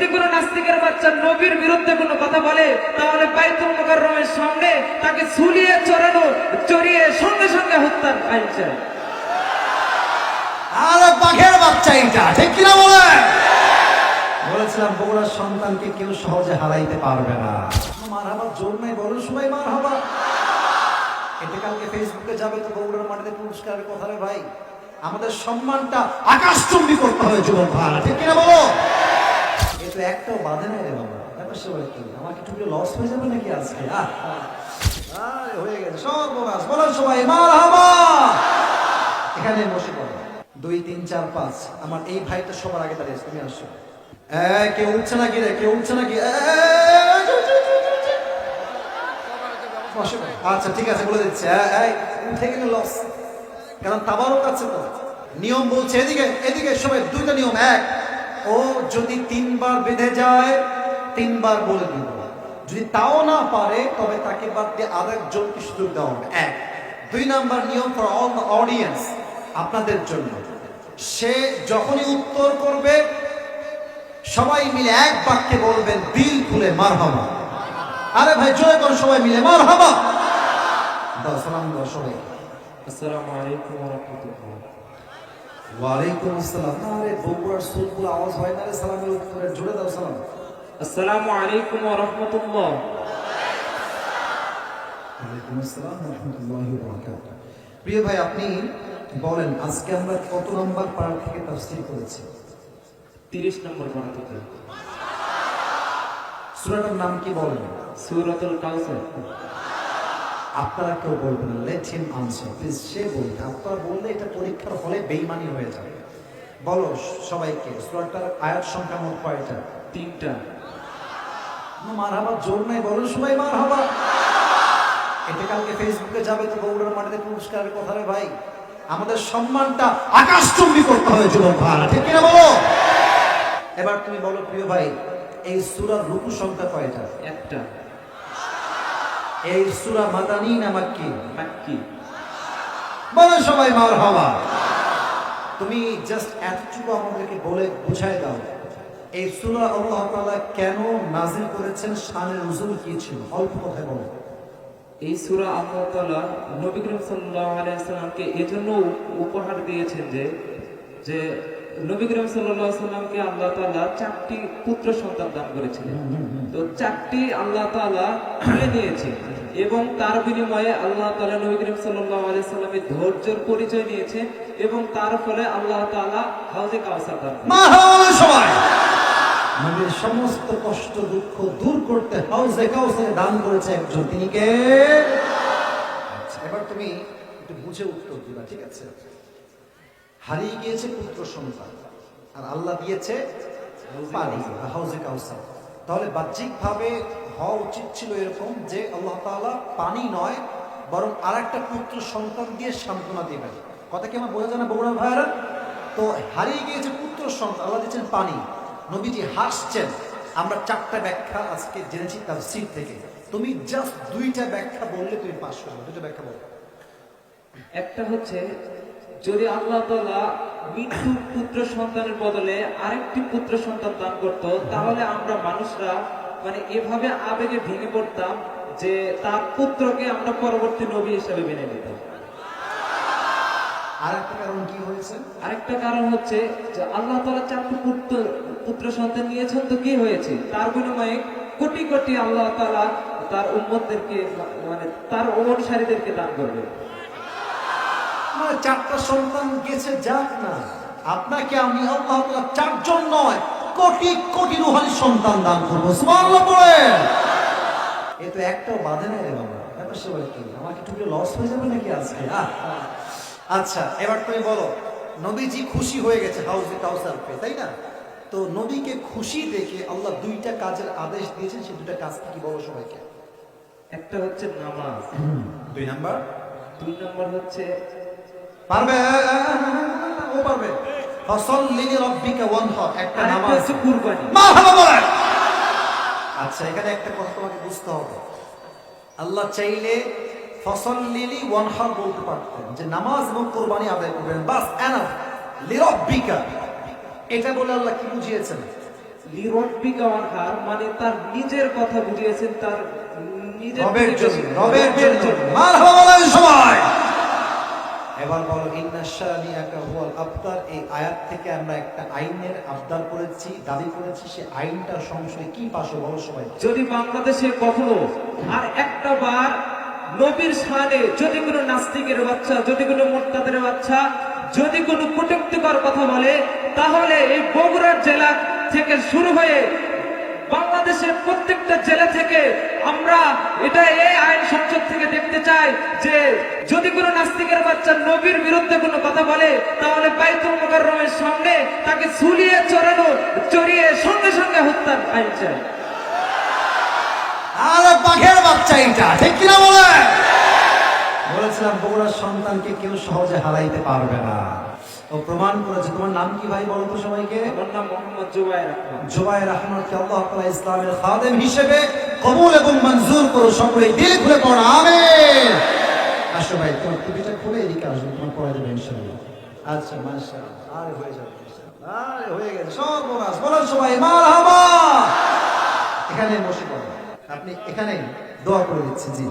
যদি কোনো নাস্তিকের বাচ্চা নবীর বিরুদ্ধে কোনো কথা বলে তাহলে বাইতুল মুকাররমের সামনে তাকে ঝুলিয়ে চড়ানো চড়িয়ে সঙ্গে সঙ্গে হত্যার আইন চাই। আরে বাঘের বাচ্চা এটা ঠিক কিনা বলে? বলেছিলাম বগুড়ার সন্তানকে কেউ সহজে হারাইতে পারবে না। মার হাবা জোর নাই বলো সবাই মার হাবা এটা কালকে ফেসবুকে যাবে তো বগুড়ার মাটিতে পুরস্কারের কথা রে ভাই। আমাদের সম্মানটা আকাশচুম্বী করতে হবে যুবক ভাড়া ঠিক কিনা বলো? এ তো একটাও বাধে নাই রে বাবা ব্যাপার সবাই কি আমার কি টুকরো লস হয়ে যাবে নাকি আজকে। আরে হয়ে গেছে সর্বনাশ বলো সবাই মার এখানে বসে পড়ো দুই তিন চার পাঁচ আমার এই ভাইটা সবার আগে দাঁড়িয়েছে তুমি আসো কেউ উঠছে নাকি রে কেউ উঠছে এ, বসে আচ্ছা ঠিক আছে বলে দিচ্ছি উঠে গেলে লস কারণ তাবারও কাছে তো নিয়ম বলছে এদিকে এদিকে সবাই দুইটা নিয়ম এক ও যদি তিনবার বেঁধে যায়, তিনবার বলে দিব। যদি তাও না পারে, তবে তাকে বাদ দিয়ে আরেকজনকে সুযোগ দেওয়া হবে। এক। দুই নাম্বার নিয়ম ফর অল দ্য অডিয়েন্স আপনাদের জন্য। সে যখনই উত্তর করবে, সবাই মিলে এক বাক্যে বলবেন দিল খুলে মার হবা আরে ভাই জয় করো সবাই মিলে মার হাবা দাও, সালাম দাও সবাই আসসালামু আলাইকুম ওয়া রাহমাতুল্লাহ। ওয়ালাইকুম আসসালাম। আরে বগুড়ার সুলগুলো আওয়াজ হয় না রে সালামের উত্তরে জুড়ে দাও সালাম। আসসালামু আলাইকুম ওয়া রাহমাতুল্লাহ। ওয়ালাইকুম আসসালাম রহমতুল্লাহি ওয়া প্রিয় ভাই আপনি বলেন আজকে আমরা কত নম্বর পাড়া থেকে তাফসীর করেছি 30 নম্বর পারা থেকে। সূরাটার নাম কি বলেন? সূরাতুল কাউসার। আপনারা কেউ বলবেন লেট হিম আনসার প্লিজ সে বলবে আপনারা বললে এটা পরীক্ষার হলে বেইমানি হয়ে যাবে। বলো সবাইকে সূরাটার আয়াত সংখ্যা মোট কয়টা? তিনটা। মার হাবা জোর নাই, বলো সবাই মার হাবা এটা কালকে ফেসবুকে যাবে তো বগুড়ার মাটিতে পুরস্কারের কথা রে ভাই। আমাদের সম্মানটা আকাশচুম্বী করতে হবে, যুবক ভাড়া ঠিক কিনা বলো? এবার তুমি বলো, প্রিয় ভাই, এই সূরার রুকু সংখ্যা কয়টা? একটা। এই সূরা মাদানী না মাক্কি? মাক্কি। বলো সবাই মার হাবা তুমি জাস্ট এতটুকু আমাদেরকে বলে বুঝাই দাও এই সুরা আল্লাহ তাআলা কেন নাজিল করেছেন? শানের নজুল কি ছিল? অল্প কথায় বলো। এই সুরা আল্লাহ তাআলা নবী করিম সাল্লাল্লাহু আলাইহি সাল্লামকে এজন্য উপহার দিয়েছেন যে যে নবী করিম সাল্লাল্লাহু সাল্লামকে আল্লাহ তাআলা চারটি পুত্র সন্তান দান করেছিলেন। তো চারটি আল্লাহ তাআলা তুলে নিয়েছে এবং তার বিনিময়ে আল্লাহ তাআলা নবী করিম সাল্লামের ধৈর্যের পরিচয় নিয়েছে এবং তার ফলে আল্লাহ তাআলা হাউজে কাউসার দান করেছেন। মা হাওয়া সবাই! নবীর সমস্ত কষ্ট দুঃখ দূর করতে হাউজে কাউসারে দান করেছে একজন। তিনি কে? আচ্ছা, এবার তুমি একটু বুঝে উত্তর দিবা ঠিক আছে? হারিয়ে গিয়েছে পুত্র সন্তান। আর আল্লাহ দিয়েছে পানি হাউজে কাউসার। তাহলে বাহ্যিক ভাবে হওয়া উচিত ছিল এরকম যে আল্লাহ তালা পানি নয়, বরং আরেকটা পুত্র সন্তান দিয়ে সান্ত্বনা দিবেন। কথা কি আমার বোঝা যায় না বগুড়া ভাইয়ারা? তো হারিয়ে গিয়েছে পুত্র সন্তান, আল্লাহ দিয়েছেন পানি। নবীজি হাসছেন। আমরা চারটা ব্যাখ্যা আজকে জেনেছি তার সিট থেকে। তুমি জাস্ট দুইটা ব্যাখ্যা বললে তুমি পাস করবে দুইটা ব্যাখ্যা বলো। একটা হচ্ছে যদি আল্লাহ তাআলা মৃত্যু পুত্র সন্তানের বদলে আরেকটি পুত্র সন্তান দান করত তাহলে আমরা মানুষরা মানে এভাবে আবেগে ভেঙে পড়তাম যে তার পুত্রকে আমরা পরবর্তী নবী হিসেবে মেনে নিতাম। আর একটা কারণ কি হয়েছে? আরেকটা কারণ হচ্ছে যে আল্লাহ চারটি পুত্র পুত্র সন্তান নিয়েছেন তো কি হয়েছে? তার বিনিময়ে কোটি কোটি আল্লাহ তাআলা তার উম্মতদেরকে মানে তার অনুসারীদেরকে দান করবে মানে চারটা সন্তান গেছে যাক না। আপনাকে আমি আল্লাহ চারজন নয় কোটি কোটি রুহানি সন্তান দান করব। পড়ে। এ তো একটাও বাধে নাই রে বাবা। ব্যাপার সবাই কি আমার কি টুকরো লস হয়ে যাবে নাকি আজকে। আচ্ছা এবার তুমি বলো নবীজি খুশি হয়ে গেছে হাউসে কাউসার পে তাই না? তো নবীকে খুশি দেখে আল্লাহ দুইটা কাজের আদেশ দিয়েছেন সেই দুইটা কাজ কি বলো সবাইকে? একটা হচ্ছে নামাজ দুই নাম্বার? দুই নম্বর হচ্ছে পারবে? ও পারবে। রব্বিকা ওয়ানহর একটা নামাজ। হচ্ছে কুরবানি। মারহাবা বলেন আচ্ছা এখানে একটা কথা তোমাকে বুঝতে হবে। আল্লাহ চাইলে ফসল লিলি ওয়ানহার বলতে পারতেন যে নামাজ এবং কোরবানি আদায় করবেন। বাস এনাফ। লিরব্বিকা। এটা বলে আল্লাহ কি বুঝিয়েছেন? লিরব্বিকা ওয়ানহার মানে তার নিজের কথা বুঝিয়েছেন তার নিজের রবের জন্য রবের রবের জন্য। মারহাবা বলেন সবাই। এবার বলো আবতার। এই আয়াত থেকে আমরা একটা আইনের আবদার করেছি, দাবি করেছি, সে আইনটা সংশয় কি পাশে বলো সবাই যদি বাংলাদেশে কখনো আর একটা বার নবীর সানে যদি কোনো নাস্তিকের বাচ্চা, যদি কোনো মোট্টাদের বাচ্চা, যদি কোনো কটুক্তিকর কথা বলে, তাহলে এই বগুড়ার জেলা থেকে শুরু হয়ে বাংলাদেশের প্রত্যেকটা জেলা থেকে আমরা এটা এই আইন সংসদ থেকে দেখতে চাই যে যদি কোনো নাস্তিকের বাচ্চা নবীর বিরুদ্ধে কোনো কথা বলে তাহলে বাইতুল মোকাররমের সামনে তাকে ঝুলিয়ে চড়ানো চড়িয়ে সঙ্গে সঙ্গে হত্যার আইন চাই। আরে বাঘের বাচ্চা এটা ঠিক কিনা বলে বলেছিলাম বগুড়ার সন্তানকে কেউ সহজে হারাইতে পারবে না। ও প্রমাণ করেছে। তোমার নাম কি ভাই বলো তো সবাইকে? আমার নাম মোহাম্মদ আল্লাহ তাআলা ইসলামের খাদেম হিসেবে কবুল এবং মঞ্জুর করো সকলে দিল খুলে পড়ো আমিন। আসো ভাই তোমার টুপিটা খুলে এদিকে আসবে তোমার পড়াই দেবে ইনশাআল্লাহ। আচ্ছা মাশাআল্লাহ। আরে হয়ে যাবে আরে হয়ে গেছে। সর্বনাশ বলেন সবাই মারহাবা। এখানে বসে পড়ো। আপনি এখানে দোয়া করে দিচ্ছি জি।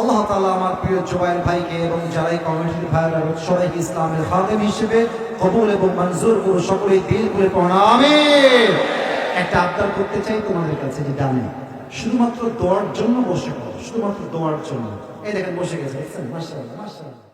আল্লাহ তালা আমার প্রিয় জুবাইর ভাইকে এবং যারাই কমিটির ভাইরা সবাইকে ইসলামের খাদেম হিসেবে কবুল এবং মঞ্জুর করে সকলে দিল খুলে প্রণামে একটা আবদার করতে চাই তোমাদের কাছে যে ডানে, শুধুমাত্র দোয়ার জন্য বসে পড়ো, শুধুমাত্র দোয়ার জন্য। এই দেখেন, বসে গেছে মাশাআল্লাহ মাশাআল্লাহ।